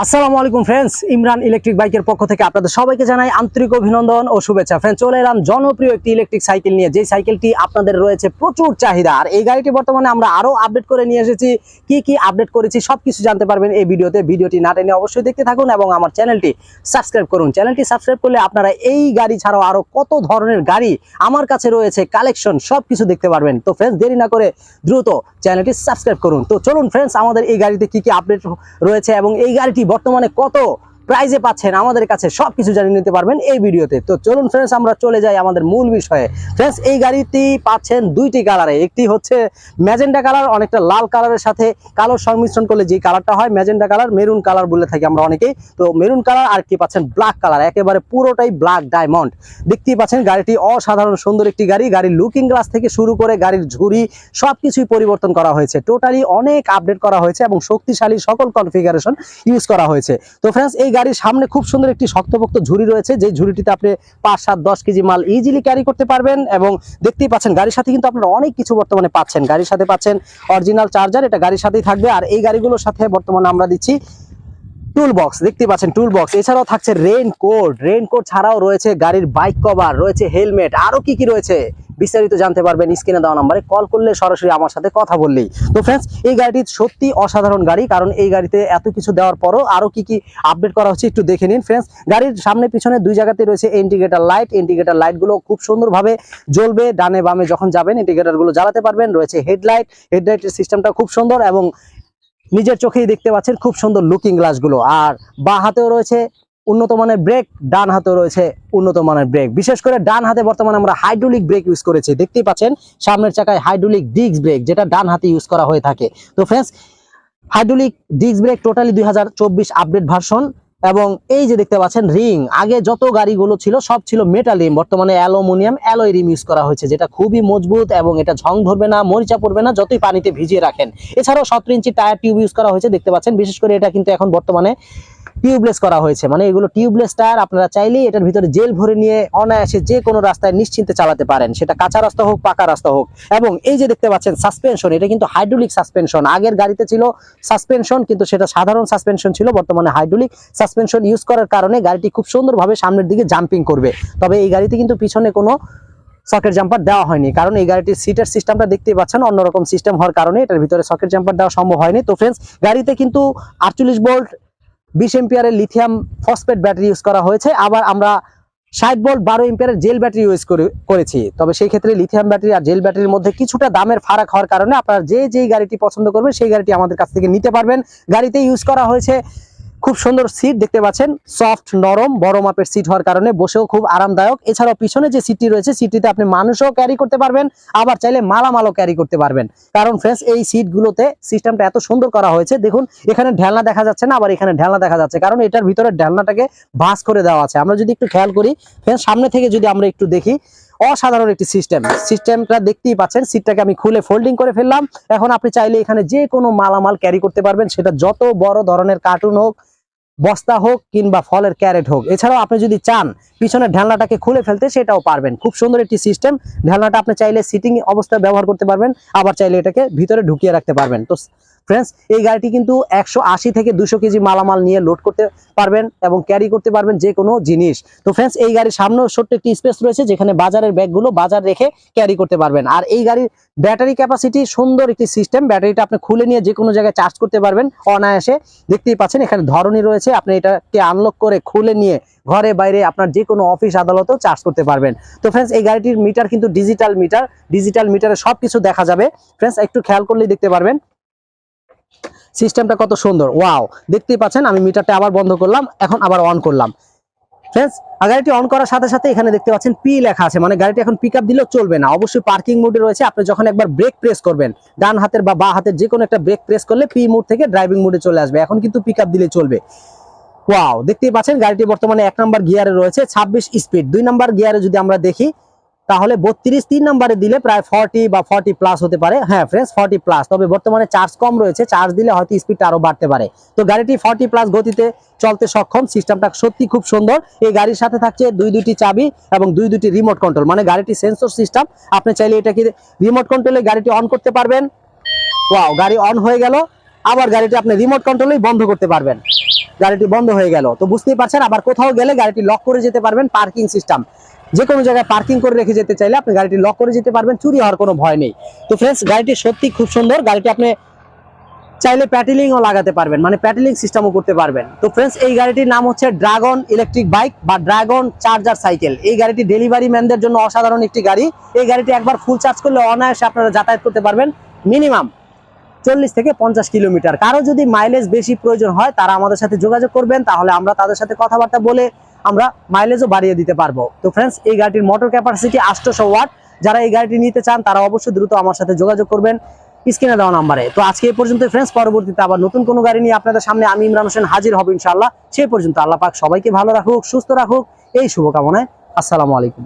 আসসালামু আলাইকুম friends Imran electric বাইকের পক্ষ থেকে আপনাদের সবাইকে জানাই আন্তরিক অভিনন্দন ও শুভেচ্ছা। ফ্রেন্ড চলে এলাম জনপ্রিয় একটি ইলেকট্রিক সাইকেল নিয়ে। যে সাইকেলটি আপনাদের রয়েছে প্রচুর চাহিদা, আর এই গাড়িটি বর্তমানে আমরা আরও আপডেট করে নিয়ে এসেছি। কি কি আপডেট করেছি সবকিছু জানতে পারবেন এই ভিডিওতে। ভিডিওটি না টেনে অবশ্যই দেখতে থাকুন এবং আমার চ্যানেলটি সাবস্ক্রাইব করুন। চ্যানেলটি সাবস্ক্রাইব করলে আপনারা এই গাড়ি ছাড়াও আরও কত ধরনের গাড়ি আমার কাছে রয়েছে কালেকশন সবকিছু দেখতে পারবেন। তো ফ্রেন্ডস দেরি না করে দ্রুত চ্যানেলটি সাবস্ক্রাইব করুন। তো চলুন ফ্রেন্ডস আমাদের এই গাড়িতে কি কি আপডেট রয়েছে এবং এই গাড়িটি বর্তমানে কত? প্রাইজে পাচ্ছেন, আমাদের কাছে সবকিছু জানিয়ে নিতে পারবেন এই ভিডিওতে। তো চলুন ফ্রেন্ডস আমরা চলে যাই আমাদের মূল বিষয়ে। ফ্রেন্ডস এই গাড়িটি পাচ্ছেন দুইটি কালারে একটি হচ্ছে ম্যাজেন্ডা কালার অনেকটা লাল কালারের সাথে কালো সংমিশ্রণ করলে যে কালারটা হয় ম্যাজেন্ডা কালার মেরুন কালার বলে থাকি আমরা অনেকেই। তো মেরুন কালার আর কি পাচ্ছেন? ব্ল্যাক কালার একেবারে পুরোটাই ব্ল্যাক ডায়মন্ড দেখতেই পাচ্ছেন, গাড়িটি অসাধারণ সুন্দর একটি গাড়ি। গাড়ির লুকিং গ্লাস থেকে শুরু করে গাড়ির ঝুড়ি, সবকিছুই পরিবর্তন করা হয়েছে। টোটালি অনেক আপডেট করা হয়েছে এবং শক্তিশালী সকল কনফিগারেশন ইউজ করা হয়েছে। তো ফ্রেন্ডস এই গাড়ির সামনে খুব সুন্দর একটি শক্তপোক্ত ঝুড়ি রয়েছে। যে ঝুড়িটিতে আপনি পাঁচ, সাত, দশ কেজি মাল ইজিলি ক্যারি করতে পারবেন এবং দেখতেই পাচ্ছেন গাড়ির সাথে কিন্তু আপনারা অনেক কিছু বর্তমানে পাচ্ছেন। গাড়ির সাথে পাচ্ছেন অরিজিনাল চার্জার এটা গাড়ির সাথেই থাকবে। আর এই গাড়িগুলোর সাথে বর্তমানে আমরা দিচ্ছি টুল বক্স দেখতে পাচ্ছেন টুল বক্স এছাড়াও থাকছে রেইন কোট রেইন কোট ছাড়াও রয়েছে গাড়ির বাইক কভার রয়েছে হেলমেট আরও কি কি রয়েছে? বিস্তারিত জানতে পারবেন স্ক্রিনে দেওয়া নাম্বারে কল করলে সরাসরি আমার সাথে কথা বললেই। তো ফ্রেন্ডস এই গাড়িটি সত্যি অসাধারণ গাড়ি, কারণ এই গাড়িতে এত কিছু দেওয়ার পরও আরও কি কি আপডেট করা হচ্ছে একটু দেখে নিন। ফ্রেন্ডস গাড়ির সামনে পিছনে দুই জায়গাতে রয়েছে ইন্ডিকেটার লাইট ইন্ডিকেটার লাইটগুলো খুব সুন্দরভাবে জ্বলবে, ডানে বামে যখন যাবেন ইন্ডিকেটারগুলো জ্বালাতে পারবেন। রয়েছে হেডলাইট হেডলাইটের সিস্টেমটা খুব সুন্দর এবং নিজের চোখেই দেখতে পাচ্ছেন খুব সুন্দর লুকিং গ্লাসগুলো আর বা হাতেও রয়েছে উন্নত মানের ব্রেক ডান হাতে রয়েছে উন্নত মানের ব্রেক বিশেষ করে ডান হাতে বর্তমানে আমরা হাইড্রোলিক ব্রেক ইউজ করেছি। দেখতেই পাচ্ছেন, সামনের চাকায় হাইড্রোলিক ডিস্ক ব্রেক যেটা ডান হাতে ইউজ করা হয়ে থাকে। তো friends hydraulic disc brake totally দু হাজার চব্বিশ আপডেট ভার্সন এবং এই যে দেখতে পাচ্ছেন রিং আগে যত গাড়িগুলো ছিল, সব ছিল মেটাল রিম বর্তমানে অ্যালুমিনিয়াম, অ্যালয় রিম ইউজ করা হয়েছে, যেটা খুবই মজবুত এবং এটা ঝং ধরবে না, মরিচা পড়বে না, যতই পানিতে ভিজিয়ে রাখেন। এছাড়াও সতেরো ইঞ্চি টায়ার টিউব ইউজ করা হয়েছে, দেখতে পাচ্ছেন। বিশেষ করে এটা কিন্তু এখন বর্তমানে টিউবলেস করা হয়েছে। মানে এগুলো টিউবলেস টায়ার আপনারা চাইলেই এটার ভিতরে জেল ভরে নিয়ে অনায়াসে যে কোনো রাস্তায় নিশ্চিন্তে চালাতে পারেন। সেটা কাঁচা রাস্তা হোক, পাকা রাস্তা হোক। এবং এই যে দেখতে পাচ্ছেন সাসপেনশন এটা কিন্তু হাইড্রোলিক সাসপেনশন আগের গাড়িতে ছিল সাসপেনশন কিন্তু সেটা সাধারণ সাসপেনশন ছিল, বর্তমানে হাইড্রোলিক সাসপেনশন ইউজ করার কারণে গাড়িটি খুব সুন্দরভাবে সামনের দিকে জাম্পিং করবে। তবে এই গাড়িতে কিন্তু পিছনে কোনো সকেট জাম্পার দেওয়া হয়নি, কারণ এই গাড়িটির সিটের সিস্টেমটা দেখতেই পাচ্ছেন, অন্যরকম সিস্টেম হওয়ার কারণে এটার ভিতরে সকেট জাম্পার দেওয়া সম্ভব হয়নি। তো ফ্রেন্ডস গাড়িতে কিন্তু আটচল্লিশ ভোল্ট বিশ এম্পিয়ারের লিথিয়াম ফসফেট ব্যাটারি ইউজ করা হয়েছে। আবার আমরা ষাট ভোল্ট বারো এম্পিয়ারের জেল ব্যাটারি ইউজ করেছি। তবে সেই ক্ষেত্রে লিথিয়াম ব্যাটারি আর জেল ব্যাটারির মধ্যে কিছুটা দামের ফারাক হওয়ার কারণে আপনারা যে যেই গাড়িটি পছন্দ করবেন, সেই গাড়িটি আমাদের কাছ থেকে নিতে পারবেন। গাড়িতে ইউজ করা হয়েছে। খুব সুন্দর সিট দেখতে পাচ্ছেন। সফট নরম, বড় মাপের সিট হওয়ার কারণে বসেও খুব আরামদায়ক। এছাড়াও পিছনে যে সিটটি রয়েছে সিটটিতে আপনি মানুষও ক্যারি করতে পারবেন, আবার চাইলে মালামালও ক্যারি করতে পারবেন। কারণ ফ্রেন্ডস এই সিটগুলোতে সিস্টেমটা এত সুন্দর করা হয়েছে। দেখুন, এখানে ঢেলনা দেখা যাচ্ছে না, আবার এখানে ঢেলনা দেখা যাচ্ছে। কারণ এটার ভিতরে ঢেলনাটাকে ভাস করে দেওয়া আছে। আমরা যদি একটু খেয়াল করি ফ্রেন্ডস সামনে থেকে যদি আমরা একটু দেখি, অসাধারণ একটি সিস্টেম সিস্টেমটা দেখতেই পাচ্ছেন সিটটাকে আমি খুলে ফোল্ডিং করে ফেললাম। এখন আপনি চাইলে এখানে যে কোনো মালামাল ক্যারি করতে পারবেন। সেটা যত বড় ধরনের কার্টুন হোক বস্তা হোক কিংবা ফলের ক্যারেট হোক, এছাড়াও আপনি যদি চান পিছনের ঢালনাটাকে খুলে ফেলতে সেটাও পারবেন। খুব সুন্দর একটি সিস্টেম ঢালনাটা আপনি চাইলে সিটিং অবস্থায় ব্যবহার করতে পারবেন, আবার চাইলে এটাকে ভিতরে ঢুকিয়ে রাখতে পারবেন। তো ফ্রেন্ডস এই গাড়িটি কিন্তু একশো আশি থেকে দুশো কেজি মালামাল নিয়ে লোড করতে পারবেন এবং ক্যারি করতে পারবেন যে কোনো জিনিস। তো ফ্রেন্ডস এই গাড়ির সামনেও ছোট্ট একটি স্পেস রয়েছে যেখানে বাজারের ব্যাগগুলো বাজার রেখে ক্যারি করতে পারবেন। আর এই গাড়ির ব্যাটারি ক্যাপাসিটি সুন্দর একটি সিস্টেম ব্যাটারিটা আপনি খুলে নিয়ে যে কোনো জায়গায় চার্জ করতে পারবেন অনায়াসে। দেখতেই পাচ্ছেন, এখানে ধরনী রয়েছে, আপনি এটাকে আনলক করে খুলে নিয়ে ঘরে বাইরে আপনার যে কোনো অফিস আদালতেও চার্জ করতে পারবেন। তো ফ্রেন্ডস এই গাড়িটির মিটার কিন্তু ডিজিটাল মিটার ডিজিটাল মিটারে সব কিছু দেখা যাবে। ফ্রেন্ডস একটু খেয়াল করলেই দেখতে পারবেন। সিস্টেমটা কত সুন্দর। ওয়াও। দেখতেই পাচ্ছেন, আমি মিটারটা আবার বন্ধ করলাম, এখন আবার অন করলাম। ফ্রেন্ডস গাড়িটি অন করার সাথে সাথে এখানে দেখতে পাচ্ছেন পি লেখা আছে মানে গাড়িটি এখন পিক আপ দিলেও চলবে না। অবশ্যই পার্কিং মোডে রয়েছে, আপনি যখন একবার ব্রেক প্রেস করবেন, ডান হাতের বা বা হাতের যে কোনো একটা ব্রেক প্রেস করলে পি মোড থেকে ড্রাইভিং মোডে চলে আসবে। এখন কিন্তু পিক আপ দিলে চলবে। ওয়াও, দেখতেই পাচ্ছেন, গাড়িটি বর্তমানে এক নম্বর গিয়ারে রয়েছে, ছাব্বিশ স্পিড দুই নম্বর গিয়ারে যদি আমরা দেখি তাহলে বত্রিশ তিন নম্বরে দিলে প্রায় ফর্টি বা ফর্টি প্লাস হতে পারে। হ্যাঁ ফ্রেন্ডস ফর্টি প্লাস তবে বর্তমানে চার্জ কম রয়েছে। চার্জ দিলে হয়তো স্পিডটা আরও বাড়তে পারে। তো গাড়িটি ফর্টি প্লাস গতিতে চলতে সক্ষম। সিস্টেমটা সত্যি খুব সুন্দর। এই গাড়ির সাথে থাকছে দুই দুটি চাবি এবং দুই দুটি রিমোট কন্ট্রোল মানে গাড়িটি সেন্সর সিস্টেম আপনি চাইলে এটাকে রিমোট কন্ট্রোলে গাড়িটি অন করতে পারবেন। ওয়াও গাড়ি অন হয়ে গেল। আবার গাড়িটি আপনি রিমোট কন্ট্রোলেই বন্ধ করতে পারবেন। গাড়িটি বন্ধ হয়ে গেল। তো বুঝতেই পারছেন, আবার কোথাও গেলে গাড়িটি লক করে যেতে পারবেন পার্কিং সিস্টেম যে কোনো জায়গায় পার্কিং করে রেখে যেতে চাইলে আপনি গাড়িটি লক করে যেতে পারবেন, চুরি হওয়ার কোনো ভয় নেই। তো ফ্রেন্ডস গাড়িটি সত্যি খুব সুন্দর, গাড়িটি আপনি চাইলে প্যাটেলিংও লাগাতে পারবেন মানে প্যাটেলিং সিস্টেমও করতে পারবেন। তো ফ্রেন্ডস এই গাড়িটির নাম হচ্ছে ড্রাগন ইলেকট্রিক বাইক বা ড্রাগন চার্জার সাইকেল এই গাড়িটি ডেলিভারি ম্যানদের জন্য অসাধারণ একটি গাড়ি। এই গাড়িটি একবার ফুল চার্জ করলে অনায়াসে আপনারা যাতায়াত করতে পারবেন মিনিমাম চল্লিশ থেকে পঞ্চাশ কিলোমিটার। কারও যদি মাইলেজ বেশি প্রয়োজন হয়, তারা আমাদের সাথে যোগাযোগ করবেন, তাহলে আমরা তাদের সাথে কথাবার্তা বলে আমরা মাইলেজও বাড়িয়ে দিতে পারব। তো ফ্রেন্ডস এই গাড়িটির মোটর ক্যাপাসিটি আটশোশো ওয়াট যারা এই গাড়িটি নিতে চান, তারা অবশ্যই দ্রুত আমার সাথে যোগাযোগ করবেন। স্ক্রিনে দেওয়া নাম্বারে। তো আজকে এই পর্যন্ত ফ্রেন্ডস পরবর্তীতে আবার নতুন কোনো গাড়ি নিয়ে আপনাদের সামনে আমি ইমরান হোসেন হাজির হব ইনশাল্লাহ সেই পর্যন্ত আল্লাহ পাক সবাইকে ভালো রাখুক, সুস্থ রাখুক। এই শুভকামনায়, আসসালামু আলাইকুম।